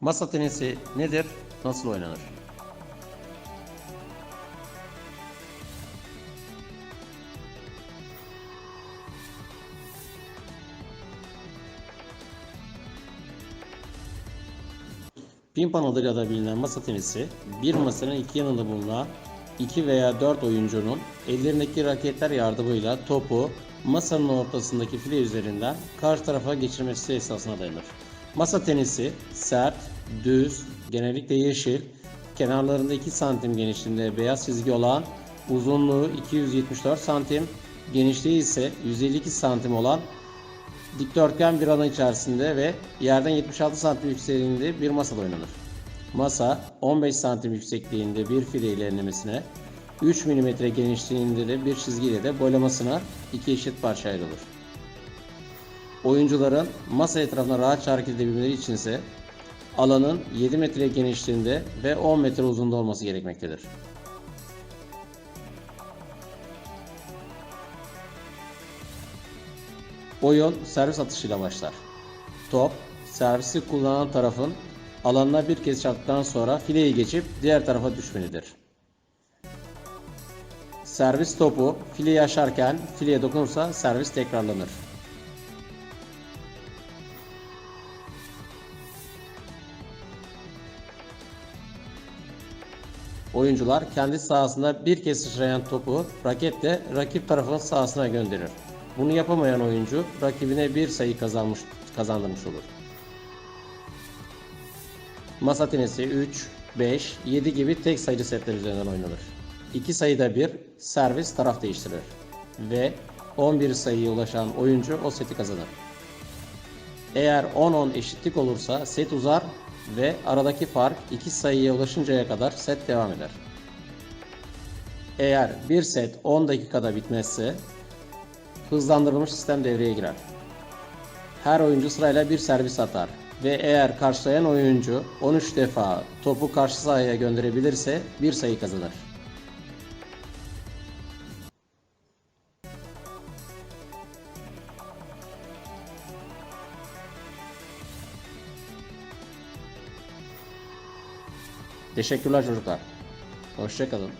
Masa tenisi nedir? Nasıl oynanır? Ping-pong adıyla da bilinen masa tenisi, bir masanın iki yanında bulunan iki veya dört oyuncunun ellerindeki raketler yardımıyla topu masanın ortasındaki file üzerinden karşı tarafa geçirmesi esasına dayanır. Masa tenisi sert, düz, genellikle yeşil, kenarlarında 2 santim genişliğinde beyaz çizgi olan, uzunluğu 274 santim, genişliği ise 152 santim olan dikdörtgen bir alan içerisinde ve yerden 76 santim yüksekliğinde bir masada oynanır. Masa 15 santim yüksekliğinde bir file ilerlemesine, 3 mm genişliğinde de bir çizgiyle de boylamasına iki eşit parça ayrılır. Oyuncuların masa etrafına rahatça hareket edebilmeleri için ise alanın 7 metre genişliğinde ve 10 metre uzunluğunda olması gerekmektedir. Oyun servis atışıyla başlar. Top, servisi kullanan tarafın alanına bir kez çarptıktan sonra fileyi geçip diğer tarafa düşmelidir. Servis topu fileyi aşarken fileye dokunursa servis tekrarlanır. Oyuncular kendi sahasında bir kez sıçrayan topu raketle rakip tarafın sahasına gönderir. Bunu yapamayan oyuncu rakibine bir sayı kazanmış kazandırmış olur. Masa tenisi 3, 5, 7 gibi tek sayılı setler üzerinden oynanır. İki sayıda bir servis taraf değiştirir ve 11 sayıya ulaşan oyuncu o seti kazanır. Eğer 10-10 eşitlik olursa set uzar ve aradaki fark 2 sayıya ulaşıncaya kadar set devam eder. Eğer bir set 10 dakikada bitmezse hızlandırılmış sistem devreye girer. Her oyuncu sırayla bir servis atar ve eğer karşılayan oyuncu 13 defa topu karşı sahaya gönderebilirse bir sayı kazanır. Teşekkürler çocuklar. Hoşçakalın.